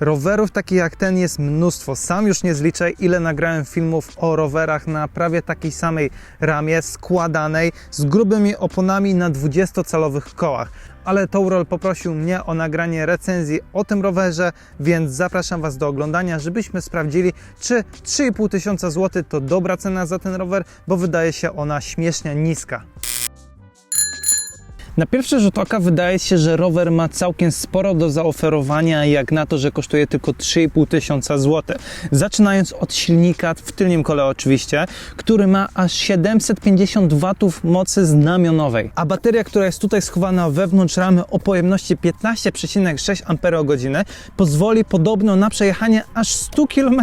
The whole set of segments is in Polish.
Rowerów takich jak ten jest mnóstwo. Sam już nie zliczę, ile nagrałem filmów o rowerach na prawie takiej samej ramie, składanej, z grubymi oponami na 20-calowych kołach. Ale Tourol poprosił mnie o nagranie recenzji o tym rowerze, więc zapraszam Was do oglądania, żebyśmy sprawdzili, czy 3,5 tysiąca złotych to dobra cena za ten rower, bo wydaje się ona śmiesznie niska. Na pierwszy rzut oka wydaje się, że rower ma całkiem sporo do zaoferowania, jak na to, że kosztuje tylko 3,5 tysiąca złotych. Zaczynając od silnika w tylnym kole oczywiście, który ma aż 750 watów mocy znamionowej. A bateria, która jest tutaj schowana wewnątrz ramy o pojemności 15,6 Ah pozwoli podobno na przejechanie aż 100 km.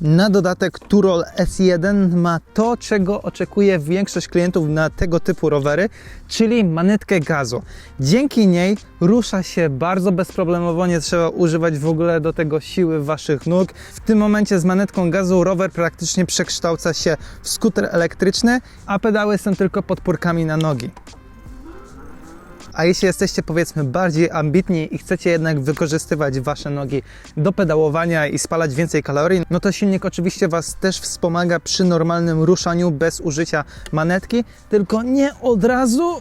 Na dodatek Turol S1 ma to, czego oczekuje większość klientów na tego typu rowery, czyli manetkę gazu. Dzięki niej rusza się bardzo bezproblemowo, nie trzeba używać w ogóle do tego siły waszych nóg. W tym momencie z manetką gazu rower praktycznie przekształca się w skuter elektryczny, a pedały są tylko podpórkami na nogi. A jeśli jesteście powiedzmy bardziej ambitni i chcecie jednak wykorzystywać wasze nogi do pedałowania i spalać więcej kalorii, no to silnik oczywiście was też wspomaga przy normalnym ruszaniu bez użycia manetki, tylko nie od razu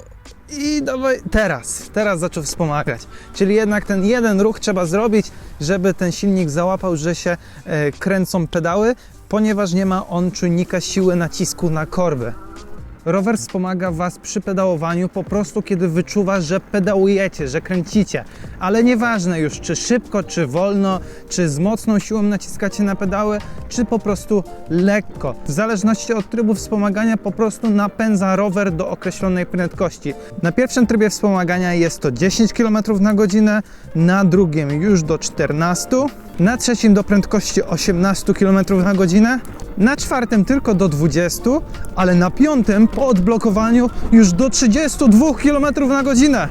i dawaj teraz, teraz zaczął wspomagać. Czyli jednak ten jeden ruch trzeba zrobić, żeby ten silnik załapał, że się e, kręcą pedały, ponieważ nie ma on czujnika siły nacisku na korby. Rower wspomaga Was przy pedałowaniu po prostu, kiedy wyczuwa, że pedałujecie, że kręcicie. Ale nieważne już, czy szybko, czy wolno, czy z mocną siłą naciskacie na pedały, czy po prostu lekko. W zależności od trybu wspomagania po prostu napędza rower do określonej prędkości. Na pierwszym trybie wspomagania jest to 10 km na godzinę, na drugim już do 14, na trzecim do prędkości 18 km na godzinę, na czwartym tylko do 20, ale na piątym po odblokowaniu już do 32 km na godzinę.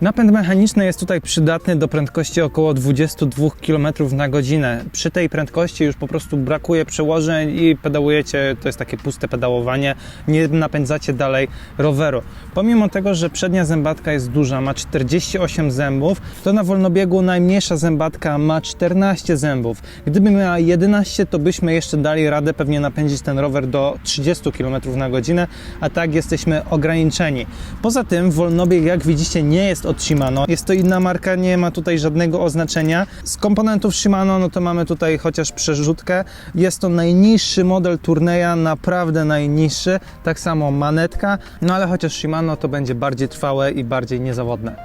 Napęd mechaniczny jest tutaj przydatny do prędkości około 22 km na godzinę. Przy tej prędkości już po prostu brakuje przełożeń i pedałujecie, to jest takie puste pedałowanie, nie napędzacie dalej roweru. Pomimo tego, że przednia zębatka jest duża, ma 48 zębów, to na wolnobiegu najmniejsza zębatka ma 14 zębów. Gdyby miała 11, to byśmy jeszcze dali radę pewnie napędzić ten rower do 30 km na godzinę, a tak jesteśmy ograniczeni. Poza tym wolnobieg, jak widzicie, nie jest od Shimano. Jest to inna marka, nie ma tutaj żadnego oznaczenia. Z komponentów Shimano, no to mamy tutaj chociaż przerzutkę. Jest to najniższy model turneja, naprawdę najniższy. Tak samo manetka, no ale chociaż Shimano to będzie bardziej trwałe i bardziej niezawodne.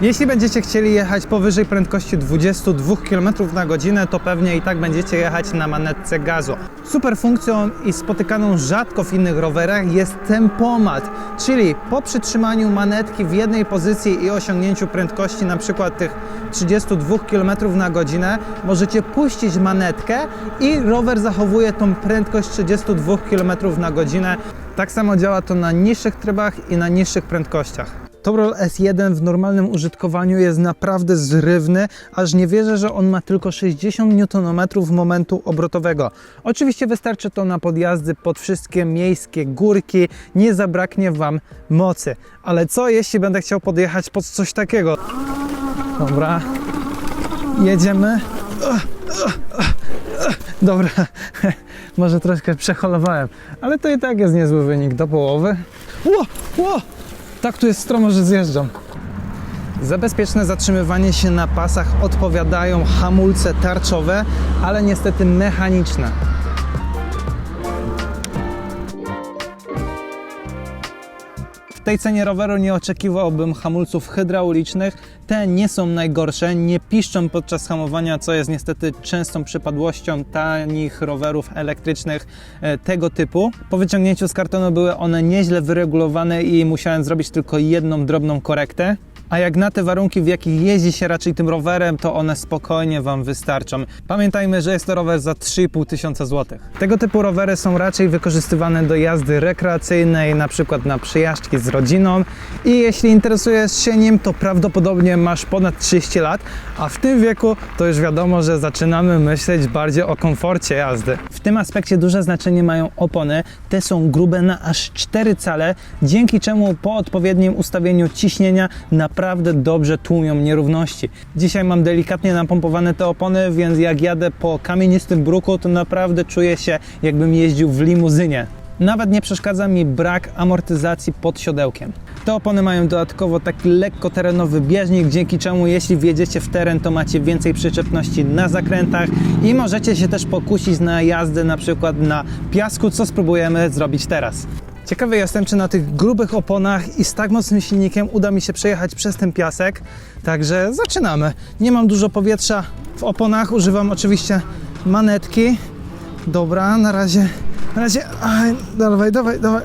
Jeśli będziecie chcieli jechać powyżej prędkości 22 km na godzinę, to pewnie i tak będziecie jechać na manetce gazu. Super funkcją i spotykaną rzadko w innych rowerach jest tempomat, czyli po przytrzymaniu manetki w jednej pozycji i osiągnięciu prędkości przykład tych 32 km na godzinę, możecie puścić manetkę i rower zachowuje tą prędkość 32 km na godzinę. Tak samo działa to na niższych trybach i na niższych prędkościach. Tobrol S1 w normalnym użytkowaniu jest naprawdę zrywny, aż nie wierzę, że on ma tylko 60 Nm momentu obrotowego. Oczywiście wystarczy to na podjazdy pod wszystkie miejskie górki, nie zabraknie Wam mocy. Ale co jeśli będę chciał podjechać pod coś takiego? Dobra, jedziemy. Dobra, może troszkę przeholowałem, ale to i tak jest niezły wynik do połowy. Ło, ło! Tak tu jest stromo, że zjeżdżam. Za bezpieczne zatrzymywanie się na pasach odpowiadają hamulce tarczowe, ale niestety mechaniczne. Tej cenie roweru nie oczekiwałbym hamulców hydraulicznych. Te nie są najgorsze, nie piszczą podczas hamowania, co jest niestety częstą przypadłością tanich rowerów elektrycznych e, tego typu. Po wyciągnięciu z kartonu były one nieźle wyregulowane i musiałem zrobić tylko jedną drobną korektę. A jak na te warunki, w jakich jeździ się raczej tym rowerem, to one spokojnie Wam wystarczą. Pamiętajmy, że jest to rower za 3,5 tysiąca złotych. Tego typu rowery są raczej wykorzystywane do jazdy rekreacyjnej, na przykład na przyjażdżki z rodziną. I jeśli interesujesz się nim, to prawdopodobnie masz ponad 30 lat, a w tym wieku to już wiadomo, że zaczynamy myśleć bardziej o komforcie jazdy. W tym aspekcie duże znaczenie mają opony. Te są grube na aż 4 cale, dzięki czemu po odpowiednim ustawieniu ciśnienia naprawdę dobrze tłumią nierówności. Dzisiaj mam delikatnie napompowane te opony, więc jak jadę po kamienistym bruku, to naprawdę czuję się jakbym jeździł w limuzynie. Nawet nie przeszkadza mi brak amortyzacji pod siodełkiem. Te opony mają dodatkowo taki lekko terenowy bieżnik, dzięki czemu jeśli wjedziecie w teren, to macie więcej przyczepności na zakrętach i możecie się też pokusić na jazdę na przykład na piasku, co spróbujemy zrobić teraz. Ciekawy jestem, czy na tych grubych oponach i z tak mocnym silnikiem uda mi się przejechać przez ten piasek. Także zaczynamy. Nie mam dużo powietrza w oponach, używam oczywiście manetki. Dobra, na razie, na razie, aj, dawaj, dawaj, dawaj.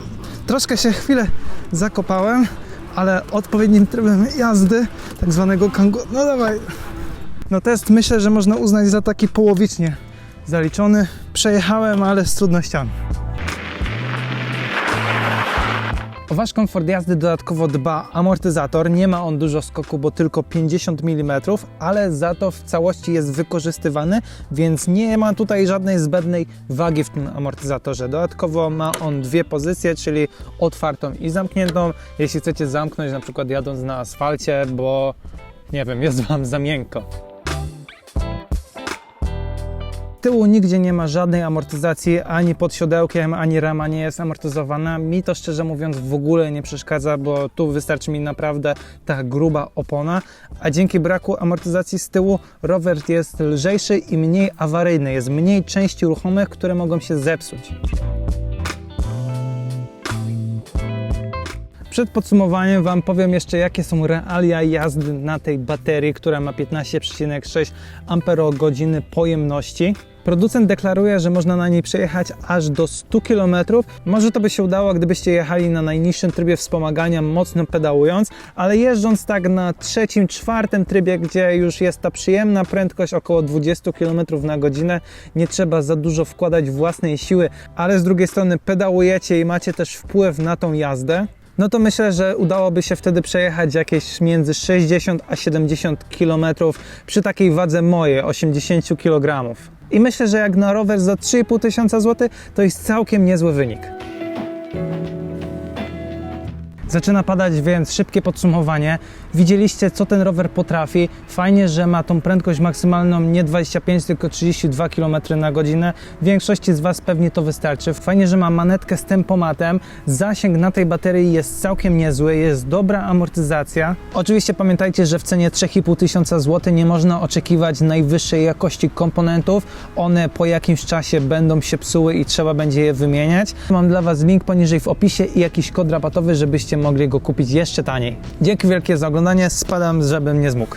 Troszkę się chwilę zakopałem, ale odpowiednim trybem jazdy, tak zwanego kanguru, no dawaj. No test myślę, że można uznać za taki połowicznie zaliczony. Przejechałem, ale z trudnościami. O wasz komfort jazdy dodatkowo dba amortyzator. Nie ma on dużo skoku, bo tylko 50 mm, ale za to w całości jest wykorzystywany, więc nie ma tutaj żadnej zbędnej wagi w tym amortyzatorze. Dodatkowo ma on dwie pozycje, czyli otwartą i zamkniętą. Jeśli chcecie zamknąć, na przykład jadąc na asfalcie, bo nie wiem, jest wam za miękko tyłu nigdzie nie ma żadnej amortyzacji, ani pod siodełkiem, ani rama nie jest amortyzowana. Mi to szczerze mówiąc w ogóle nie przeszkadza, bo tu wystarczy mi naprawdę ta gruba opona, a dzięki braku amortyzacji z tyłu rower jest lżejszy i mniej awaryjny, jest mniej części ruchomych, które mogą się zepsuć. Przed podsumowaniem Wam powiem jeszcze, jakie są realia jazdy na tej baterii, która ma 15,6 Ah pojemności. Producent deklaruje, że można na niej przejechać aż do 100 km. Może to by się udało, gdybyście jechali na najniższym trybie wspomagania, mocno pedałując, ale jeżdżąc tak na trzecim, czwartym trybie, gdzie już jest ta przyjemna prędkość około 20 km na godzinę, nie trzeba za dużo wkładać własnej siły, ale z drugiej strony pedałujecie i macie też wpływ na tą jazdę no to myślę, że udałoby się wtedy przejechać jakieś między 60 a 70 km przy takiej wadze mojej, 80 kg. I myślę, że jak na rower za 3,5 tysiąca złotych, to jest całkiem niezły wynik. Zaczyna padać, więc szybkie podsumowanie. Widzieliście, co ten rower potrafi. Fajnie, że ma tą prędkość maksymalną nie 25, tylko 32 km na godzinę. Większości z Was pewnie to wystarczy. Fajnie, że ma manetkę z tempomatem. Zasięg na tej baterii jest całkiem niezły, jest dobra amortyzacja. Oczywiście pamiętajcie, że w cenie 3,5 tysiąca złotych nie można oczekiwać najwyższej jakości komponentów. One po jakimś czasie będą się psuły i trzeba będzie je wymieniać. Mam dla Was link poniżej w opisie i jakiś kod rabatowy, żebyście mogli go kupić jeszcze taniej. Dzięki wielkie za oglądanie, spadam, żebym nie zmógł.